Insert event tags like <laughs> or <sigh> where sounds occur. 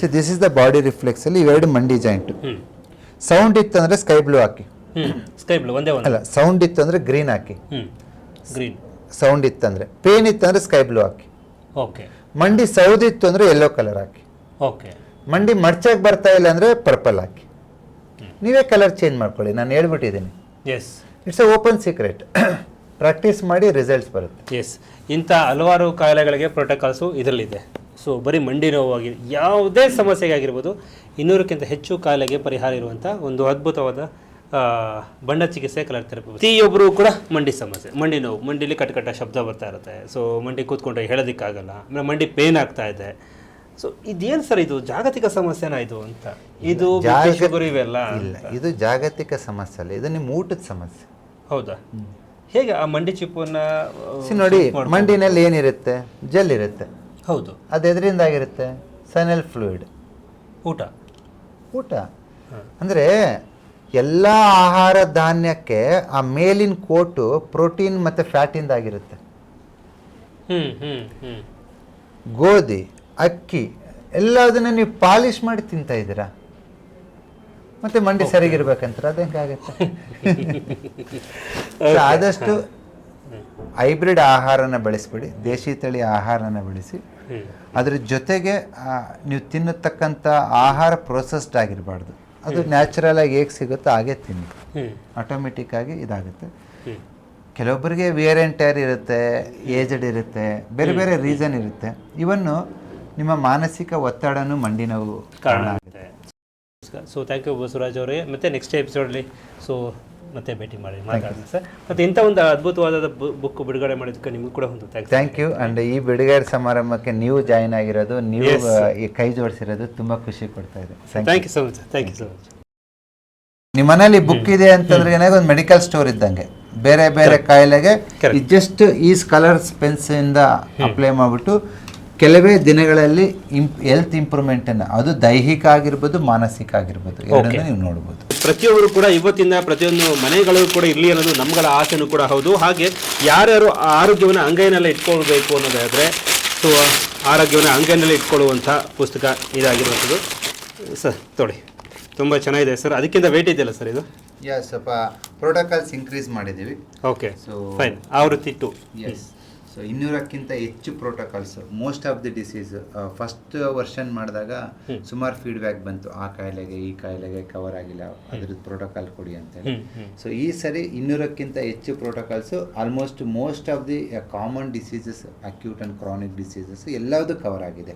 So this is the body reflex ಅಲ್ಲಿ ಇವೆರಡು ಮಂಡಿ ಜಾಯಿಂಟ್ ಸೌಂಡ್ ಇತ್ತು ಅಂದ್ರೆ ಸ್ಕೈ ಬ್ಲೂ ಹಾಕಿ. ಸ್ಕೈ ಬ್ಲೂ ಒಂದೇ ಅಲ್ಲ ಸೌಂಡ್ ಇತ್ತು ಅಂದ್ರೆ ಗ್ರೀನ್ ಹಾಕಿ ಗ್ರೀನ್ ಸೌಂಡ್ ಇತ್ತಂದ್ರೆ. ಪೇನ್ ಇತ್ತಂದ್ರೆ ಸ್ಕೈ ಬ್ಲೂ ಹಾಕಿ. ಓಕೆ ಮಂಡಿ ಸೌದಿತ್ತು ಅಂದ್ರೆ ಯೆಲ್ಲೋ ಕಲರ್ ಹಾಕಿ. ಓಕೆ ಮಂಡಿ ಮರ್ಚಾಗಿ ಬರ್ತಾ ಇಲ್ಲ ಅಂದ್ರೆ ಪರ್ಪಲ್ ಹಾಕಿ. ನೀವೇ ಕಲರ್ ಚೇಂಜ್ ಮಾಡ್ಕೊಳ್ಳಿ ನಾನು ಹೇಳ್ಬಿಟ್ಟಿದ್ದೀನಿ. Yes it's a open secret practice ಮಾಡಿ ರಿಸಲ್ಟ್ಸ್ ಬರುತ್ತೆ. ಎಸ್ ಇಂಥ ಹಲವಾರು ಕಾಯಿಲೆಗಳಿಗೆ ಪ್ರೋಟೋಕಾಲ್ಸು ಇದರಲ್ಲಿದೆ. ಸೊ ಬರೀ ಮಂಡಿ ನೋವಾಗಿ ಯಾವುದೇ ಸಮಸ್ಯೆಗೆ ಆಗಿರ್ಬೋದು ಇನ್ನೂರಕ್ಕಿಂತ ಹೆಚ್ಚು ಕಾಲಿಗೆ ಪರಿಹಾರ ಇರುವಂಥ ಒಂದು ಅದ್ಭುತವಾದ ಬಣ್ಣ ಚಿಕಿತ್ಸೆ ಕಲರ್ ಥೆರಪಿ ಪ್ರತಿಯೊಬ್ಬರು ಕೂಡ ಮಂಡಿ ಸಮಸ್ಯೆ ಮಂಡಿ ನೋವು ಮಂಡಿಲಿ ಕಟ್ ಕಟ್ಟ ಶಬ್ದ ಬರ್ತಾ ಇರುತ್ತೆ. ಸೊ ಮಂಡಿ ಕೂತ್ಕೊಂಡ್ರೆ ಹೇಳೋದಕ್ಕಾಗಲ್ಲ ಆಮೇಲೆ ಮಂಡಿ ಪೇನ್ ಆಗ್ತಾ ಇದೆ. ಸೊ ಇದೇನು ಸರ್ ಇದು? ಜಾಗತಿಕ ಸಮಸ್ಯೆನಾ ಇದು ಅಂತ? ಇದು ಇವೆಲ್ಲ ಇಲ್ಲ ಇದು ಜಾಗತಿಕ ಸಮಸ್ಯೆ ಅಲ್ಲ ಇದು ನಿಮ್ಮ ಊಟದ ಸಮಸ್ಯೆ. ಹೌದಾ? ಹೇಗೆ ಆ ಮಂಡಿ ಚಿಪ್ಪನ್ನ ನೋಡಿ ಮಂಡಿನಲ್ಲಿ ಏನಿರುತ್ತೆ? ಜೆಲ್ ಇರುತ್ತೆ. ಹೌದು. ಅದು ಎದರಿಂದ ಆಗಿರುತ್ತೆ ಸೈನಲ್ ಫ್ಲೂಯಿಡ್. ಊಟ. ಊಟ. ಅಂದರೆ ಎಲ್ಲ ಆಹಾರ ಧಾನ್ಯಕ್ಕೆ ಆ ಮೇಲಿನ ಕೋಟು ಪ್ರೋಟೀನ್ ಮತ್ತು ಫ್ಯಾಟಿಂದ ಆಗಿರುತ್ತೆ ಗೋಧಿ ಅಕ್ಕಿ ಎಲ್ಲದನ್ನ ನೀವು ಪಾಲಿಶ್ ಮಾಡಿ ತಿಂತಾ ಇದ್ದೀರಾ? ಮತ್ತೆ ಮಂಡಿ ಸರಿಗಿರ್ಬೇಕಂತಾರೆ? ಅದು ಹೆಂಗಾಗುತ್ತೆ <laughs> ಆದಷ್ಟು ಹೈಬ್ರಿಡ್ ಆಹಾರನ ಬೆಳೆಸ್ಬಿಡಿ ದೇಶಿ ತಳಿ ಆಹಾರನ ಬೆಳೆಸಿ. ಅದ್ರ ಜೊತೆಗೆ ನೀವು ತಿನ್ನತಕ್ಕಂಥ ಆಹಾರ ಪ್ರೊಸೆಸ್ಡ್ ಆಗಿರಬಾರ್ದು. ಅದು ನ್ಯಾಚುರಲ್ ಆಗಿ ಹೇಗೆ ಸಿಗುತ್ತೋ ಹಾಗೆ ತಿನ್ನಿ. ಆಟೋಮೆಟಿಕ್ ಆಗಿ ಇದಾಗುತ್ತೆ. ಕೆಲವೊಬ್ಬರಿಗೆ ವಿಯರ್ ಆ್ಯಂಡ್ ಟೈರ್ ಇರುತ್ತೆ ಏಜಡ್ ಇರುತ್ತೆ ಬೇರೆ ಬೇರೆ ರೀಸನ್ ಇರುತ್ತೆ. ಇವನ್ನು ನಿಮ್ಮ ಮಾನಸಿಕ ಒತ್ತಡನೂ ಮಂಡಿ ನೋವು ಕಾರಣ ಆಗುತ್ತೆ. ಸೊ ಥ್ಯಾಂಕ್ ಯು ಬಸವರಾಜ್ ಅವರೇ. ಮತ್ತೆ ನೆಕ್ಸ್ಟ್ ಎಪಿಸೋಡಲ್ಲಿ ಸೊ ಮತ್ತೆ ಭೇಟಿ ಮಾಡಿ ಮಾತಾಡೋಣ ಸರ್. ಮತ್ತೆ ಇಂಥ ಒಂದು ಅದ್ಭುತವಾದ ಬುಕ್ ಬಿಡುಗಡೆ ಮಾಡಿದ್ದಕ್ಕೆ ನಿಮಗೂ ಕೂಡ ಒಂದು ಥ್ಯಾಂಕ್ಸ್ ಥ್ಯಾಂಕ್ ಯು ಅಂಡ್ ಈ ಬಿಡುಗಡೆ ಸಮಾರಂಭಕ್ಕೆ ನೀವು ಜಾಯಿನ್ ಆಗಿರೋದು ನೀವು ಈ ಕೈ ಜೋಡಿಸಿರೋದು ತುಂಬಾ ಖುಷಿ ಕೊಡ್ತಾ ಇದೆ. Thank you so much thank you so much ನಿಮ್ಮ ಮನೇಲಿ ಬುಕ್ ಇದೆ ಅಂತಂದ್ರೆ ಏನಾಗ ಒಂದು ಮೆಡಿಕಲ್ ಸ್ಟೋರ್ ಇದ್ದಂಗೆ ಬೇರೆ ಬೇರೆ ಕಾಯಿಲೆಗೆ. ಜಸ್ಟ್ ಈ ಕಲರ್ಸ್ ಪೆನ್ಸ್ ಇಂದ ಅಪ್ಲೈ ಮಾಡಿಬಿಟ್ಟು ಕೆಲವೇ ದಿನಗಳಲ್ಲಿ ಹೆಲ್ತ್ ಇಂಪ್ರೂವ್ಮೆಂಟ್ ಅನ್ನ ಅದು ದೈಹಿಕ ಆಗಿರ್ಬೋದು ಮಾನಸಿಕ ಆಗಿರ್ಬೋದು ಎರಡನ್ನೂ ನೀವು ನೋಡ್ಬೋದು. ಪ್ರತಿಯೊಬ್ಬರು ಕೂಡ ಇವತ್ತಿಂದ ಪ್ರತಿಯೊಂದು ಮನೆಗಳು ಕೂಡ ಇರಲಿ ಅನ್ನೋದು ನಮ್ಗಳ ಆಸೆನೂ ಕೂಡ ಹೌದು. ಹಾಗೆ ಯಾರ್ಯಾರು ಆರೋಗ್ಯವನ್ನು ಅಂಗೈನಲ್ಲಿ ಇಟ್ಕೊಳ್ಬೇಕು ಅನ್ನೋದಾದರೆ ಸೊ ಆರೋಗ್ಯವನ್ನು ಅಂಗೈನಲ್ಲಿ ಇಟ್ಕೊಳ್ಳುವಂಥ ಪುಸ್ತಕ ಇದಾಗಿರುವಂಥದ್ದು. ಸರ್ ತೊಡಿ. ತುಂಬ ಚೆನ್ನಾಗಿದೆ ಸರ್. ಅದಕ್ಕಿಂತ ವೇಟ್ ಇದೆಯಲ್ಲ ಸರ್ ಇದು? ಸ್ವಲ್ಪ ಪ್ರೋಟೋಕಾಲ್ಸ್ ಇನ್ಕ್ರೀಸ್ ಮಾಡಿದ್ದೀವಿ. ಓಕೆ ಸೊ ಫೈನ್ ಆವೃತ್ತಿ ಟು ಎಸ್ ಸೊ ಇನ್ನೂರಕ್ಕಿಂತ ಹೆಚ್ಚು protocols most of the disease first version ಮಾಡಿದಾಗ ಸುಮಾರು ಫೀಡ್ಬ್ಯಾಕ್ ಬಂತು. ಆ ಕಾಯಿಲೆಗೆ ಈ ಕಾಯಿಲೆಗೆ ಕವರ್ ಆಗಿಲ್ಲ. ಅದ್ರದ್ದು ಪ್ರೋಟೋಕಾಲ್ ಕೊಡಿ ಅಂತೇಳಿ ಹೇಳಿ. ಸೊ ಈ ಸರಿ ಇನ್ನೂರಕ್ಕಿಂತ ಹೆಚ್ಚು protocols almost most of the common diseases acute and chronic diseases ಎಲ್ಲದೂ ಕವರ್ ಆಗಿದೆ.